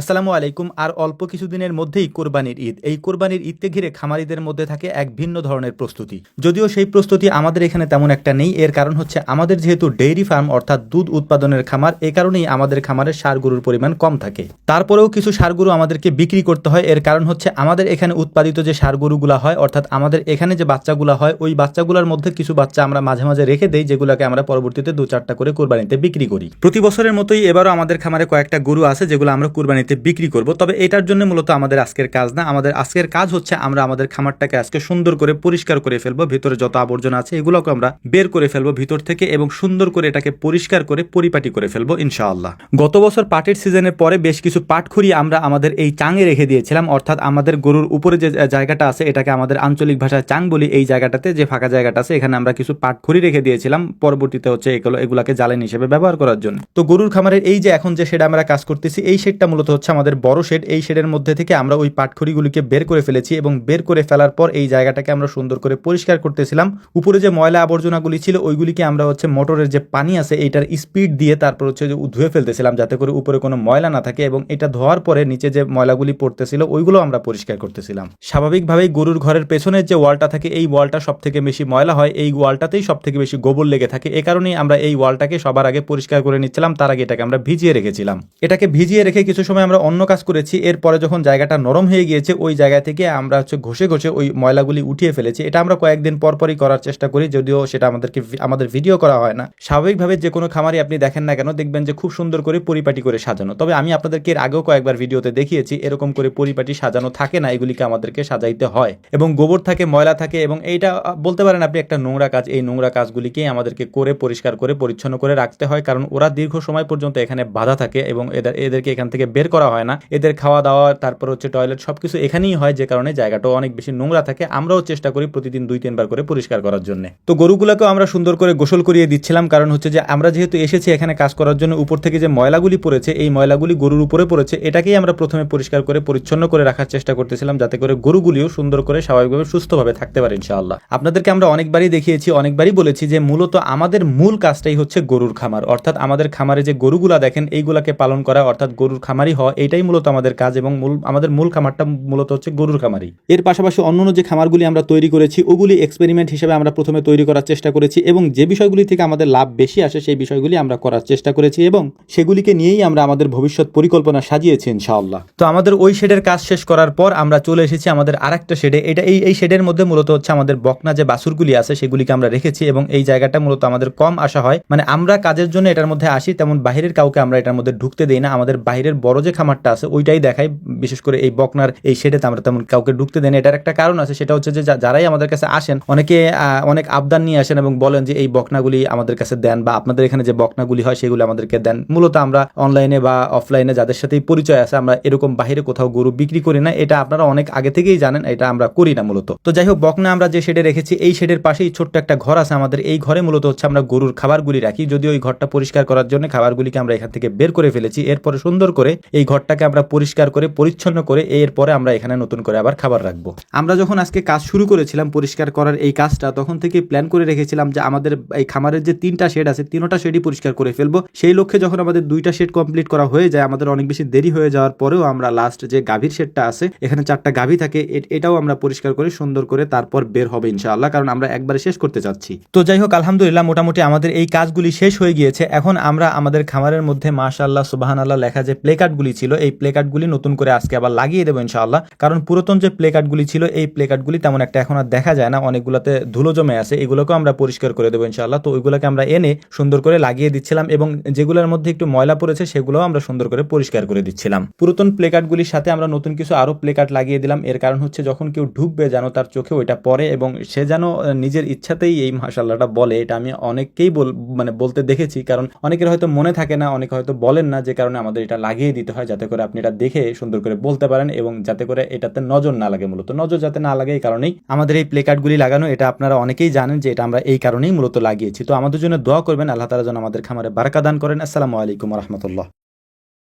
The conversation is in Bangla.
আসসালামু আলাইকুম, আর অল্প কিছুদিনের মধ্যেই কোরবানির ঈদ। এই কোরবানির ঈদকে ঘিরে খামারিদের মধ্যে থাকে এক ভিন্ন ধরনের প্রস্তুতি। যদিও সেই প্রস্তুতি আমাদের এখানে তেমন একটা নেই, এর কারণ হচ্ছে আমাদের যেহেতু ডেইরি ফার্ম, অর্থাৎ দুধ উৎপাদনের খামার, এ কারণেই আমাদের খামারের সার গরুর পরিমাণ কম থাকে। তারপরেও কিছু সার গরু আমাদেরকে বিক্রি করতে হয়, এর কারণ হচ্ছে আমাদের এখানে উৎপাদিত যে সার গরুগুলা হয়, অর্থাৎ আমাদের এখানে যে বাচ্চাগুলা হয়, ওই বাচ্চাগুলোর মধ্যে কিছু বাচ্চা আমরা মাঝে মাঝে রেখে দেই, যেগুলোকে আমরা পরবর্তীতে দু চারটা করে কোরবানিতে বিক্রি করি। প্রতি বছরের মতোই এবারও আমাদের খামারে কয়েকটা গরু আছে, যেগুলো আমরা কোরবানিতে বিক্রি করব। তবে এটার জন্য মূলত আমাদের আজকের কাজ না। আমাদের আজকের কাজ হচ্ছে আমরা আমাদের খামারটাকে আজকে সুন্দর করে পরিষ্কার করে ফেলব। ভিতরে যত আবর্জনা আছে এগুলোকে আমরা বের করে ফেলব ভিতর থেকে এবং সুন্দর করে এটাকে পরিষ্কার করে পরিপাটি করে ফেলব, ইনশাআল্লাহ। গত বছর পাটের সিজনের পরে বেশ কিছু পাটখড়ি আমরা আমাদের এই চাঙে রেখে দিয়েছিলাম। অর্থাৎ আমাদের গরুর উপরে যে জায়গাটা আছে, এটাকে আমাদের আঞ্চলিক ভাষায় চাং বলি। এই জায়গাটাতে, যে ফাঁকা জায়গাটা আছে, এখানে আমরা কিছু পাটখড়ি রেখে দিয়েছিলাম। পরবর্তীতে হচ্ছে এগুলো এগুলাকে জ্বালানি হিসেবে ব্যবহার করার জন্য। তো গরুর খামারের এই যে এখন যে শেড আমরা কাজ করতেছি, এই শেডটা মূলত হচ্ছে আমাদের বড় শেড। এই শেডের মধ্যে থেকে আমরা ওই পাটখড়িগুলিকে বের করে ফেলেছি এবং বের করে ফেলার পর এই জায়গাটাকে আমরা সুন্দর করে পরিষ্কার করতেছিলাম। উপরে যে ময়লা আবর্জনাগুলি ছিল, ওইগুলিকে আমরা হচ্ছে মোটরের যে পানি আছে, এইটার স্পিড দিয়ে তারপর হচ্ছে যে ধুয়ে ফেলতেছিলাম যাতে করে উপরে কোনো ময়লা না থাকে এবং এটা ধোয়ার পরে নিচে যে ময়লাগুলি পড়তেছিল ওইগুলো আমরা পরিষ্কার করতেছিলাম। স্বাভাবিকভাবেই গরুর ঘরের পেছনের যে ওয়ালটা থাকে, এই ওয়ালটা সব থেকে বেশি ময়লা হয়। এই ওয়ালটাতেই সব থেকে বেশি গোবর লেগে থাকে। এ কারণেই আমরা এই ওয়ালটাকে সবার আগে পরিষ্কার করে নিচ্ছিলাম, তার আগে এটাকে আমরা ভিজিয়ে রেখেছিলাম। এটাকে ভিজিয়ে রেখে কিছু সময় আমরা অন্য কাজ করেছি, এরপরে যখন জায়গাটা নরম হয়ে গিয়েছে, ওই জায়গা থেকে আমরা হচ্ছে ঘষে ঘষে ওই ময়লাগুলি উঠিয়ে ফেলেছি। এটা আমরা কয়েকদিন পর পরই করার চেষ্টা করি, যদিও সেটা আমাদেরকে আমাদের ভিডিও করা হয় না। স্বাভাবিকভাবে যে কোনো খামারই আপনি দেখেন না কেন, দেখবেন যে খুব সুন্দর করে পরিপাটি করে সাজানো। তবে আমি আপনাদেরকে এর আগেও কয়েকবার ভিডিওতে দেখিয়েছি, এরকম করে পরিপাটি সাজানো থাকে না, এগুলিকে আমাদেরকে সাজাইতে হয়। এবং গোবর থাকে, ময়লা থাকে, এবং এইটা বলতে পারেন আপনি একটা নোংরা কাজ, এই নোংরা কাজগুলিকেই আমাদেরকে করে পরিষ্কার করে, পরিচ্ছন্ন করে রাখতে হয়, কারণ ওরা দীর্ঘ সময় পর্যন্ত এখানে বাধা থাকে এবং এদের, এদেরকে এখান থেকে বের করা হয় না। এদের খাওয়া দাওয়া, তারপর হচ্ছে টয়লেট সবকিছু এখানেই হয় যে কারণে জায়গাটাও অনেক বেশি নোংরা থাকে। আমরাও চেষ্টা করি প্রতিদিন দুই তিনবার করে পরিষ্কার করার জন্য। তো গরুগুলোকেও আমরা সুন্দর করে গোসল করিয়ে দিচ্ছিলাম। কারণ হচ্ছে যে আমরা যেহেতু এসেছি এখানে কাজ করার জন্য, উপর থেকে যে ময়লাগুলি পড়েছে, এই ময়লাগুলি গরুর উপরে পড়েছে, এটাকেই আমরা প্রথমে পরিষ্কার করে, পরিচ্ছন্ন করে রাখার চেষ্টা করতেছিলাম যাতে করে গরুগুলিও সুন্দর করে স্বাভাবিকভাবে সুস্থভাবে থাকতে পারে ইনশাআল্লাহ। আপনাদেরকে আমরা অনেকবারই দেখিয়েছি, অনেকবারই বলেছি যে মূলত আমাদের মূল কাজটাই হচ্ছে গরুর খামার। অর্থাৎ আমাদের খামারে যে গরুগুলা দেখেন, এইগুলাকে পালন করা, অর্থাৎ গরুর খামারই হওয়া এটাই মূলত আমাদের কাজ এবং মূল আমাদের মূল খামারটা মূলত হচ্ছে গরুর খামারই। এর পাশাপাশি অন্যান্য যে খামারগুলি আমরা তৈরি করেছি ওগুলি এক্সপেরিমেন্ট হিসেবে আমরা প্রথমে তৈরি করার চেষ্টা করেছি এবং যে বিষয়গুলি থেকে আমাদের লাভ বেশি আসে সেই বিষয়গুলি আমরা করার চেষ্টা করেছি এবং সেগুলিকে নিয়েই আমরা আমাদের ভবিষ্যৎ পরিকল্পনা সাজিয়েছি ইনশাআল্লাহ। তো আমাদের ওই শেডের কাজ শেষ করার পর আমরা চলে এসেছি আমাদের আরেকটা শেডে। এটা এই এই শেডের মধ্যে মূলত হচ্ছে আমাদের বকনা যে বাছুরগুলি আছে সেগুলিকে আমরা রেখেছি এবং এই জায়গাটা মূলত আমাদের কম আসা হয়। মানে আমরা কাজের জন্য এটার মধ্যে আসি তেমন বাইরের কাউকে আমরা এটার মধ্যে ঢুকতে দেই না। আমাদের বাইরের বড় যে খামারটা আছে, ওইটাই দেখাই বিশেষ করে এই বকনার এই শেডেতে আমরা তেমন কাউকে ঢুকতে দেন এটার একটা কারণ আছে, সেটা হচ্ছে যে যারাই আমাদের কাছে আসেন, অনেকে অনেক আবদান নিয়ে আসেন এবং বলেন যে, এই বকনাগুলি আমাদের কাছে দেন বা আপনাদের এখানে যে বকনাগুলি হয়, সেগুলো আমাদেরকে দেন। মূলত আমরা অনলাইনে বা অফলাইনে যাদের সাথেই পরিচয় আছে, আমরা এরকম বাইরে কোথাও গরু বিক্রি করি না। এটা আপনারা অনেক আগে থেকেই জানেন, এটা আমরা করি না মূলত। তো যাই হোক, বকনা আমরা যে শেডে রেখেছি, এই শেডের পাশেই ছোট্ট একটা ঘর আছে আমাদের। এই ঘরে মূলত হচ্ছে আমরা গরুর খাবারগুলি রাখি। যদিও ওই ঘরটা পরিষ্কার করার জন্য খাবারগুলিকে আমরা এখান থেকে বের করে ফেলেছি। এরপরে সুন্দর করে এই ঘরটাকে আমরা পরিষ্কার করে পরিচ্ছন্ন করে এরপরে আমরা এখানে নতুন করে আবার খাবার রাখব। আমরা যখন আজকে কাজ শুরু করেছিলাম পরিষ্কার করার এই কাজটা তখন থেকে প্ল্যান করে রেখেছিলাম যে আমাদের এই খামারের যে তিনটা শেড আছে তিনটা শেডই পরিষ্কার করে ফেলব। সেই লক্ষ্যে যখন আমাদের দুইটা শেড কমপ্লিট করা হয়ে যায় আমাদের অনেক বেশি দেরি হয়ে যাওয়ার পরেও আমরা লাস্ট যে গাভীর শেডটা আছে এখানে চারটা গাভী থাকে এটাও আমরা পরিষ্কার করে সুন্দর করে তারপর বের হবে ইনশাআল্লাহ কারণ আমরা একবারে শেষ করতে চাচ্ছি। তো যাই হোক আলহামদুলিল্লাহ মোটামুটি আমাদের এই কাজগুলি শেষ হয়ে গিয়েছে। এখন আমরা আমাদের খামারের মধ্যে মাশাআল্লাহ সুবাহান আল্লাহ লেখা যে প্লে কার্ডগুলি ছিল, এই প্লে কার্ডগুলি নতুন করে আজকে আবার লাগিয়ে দেবো ইনশাআল্লাহ। কারণ পুরাতন যে প্লে কার্ডগুলি ছিল, এই প্লে কার্ডগুলি তেমন একটা এখন আর দেখা যায় না। অনেকগুলোতে ধুলো জমে আছে, এগুলোকেও আমরা পরিষ্কার করে দেবো ইনশাআল্লাহ। তো ওইগুলোকে আমরা এনে সুন্দর করে লাগিয়ে দিচ্ছিলাম এবং যেগুলোর মধ্যে একটু ময়লা পড়েছে, সেগুলোও আমরা সুন্দর করে পরিষ্কার করে দিচ্ছিলাম। পুরাতন প্লে কার্ডগুলির সাথে আমরা নতুন কিছু আরও প্লে কার্ড লাগিয়ে দিলাম। এর কারণ হচ্ছে যখন কেউ ঢুকবে যেন তার চোখে ওইটা পড়ে এবং সে যেন নিজের ইচ্ছাতেই এই মাসাল্লাহটা বলে, এটা আমি অনেককেই মানে বলতে দেখেছি। কারণ অনেকের হয়তো মনে থাকে না, অনেকে হয়তো বলেন না যে কারণে আমাদের এটা লাগিয়ে দিতে হয় যাতে করে আপনি এটা দেখে সুন্দর করে বলতে পারেন এবং যাতে করে এটাতে নজর না লাগে মূলত। নজর যাতে না লাগে এই কারণেই আমাদের এই প্লে কার্ডগুলি লাগানো, এটা আপনারা অনেকেই জানেন যে এটা আমরা এই কারণেই মূলত লাগিয়েছি। তো আমাদের জন্য দোয়া করবেন, আল্লাহ তালা যেন আমাদের খামারে বারাকা দান করেন। আসসালামু আলাইকুম রহমতুল্লাহ।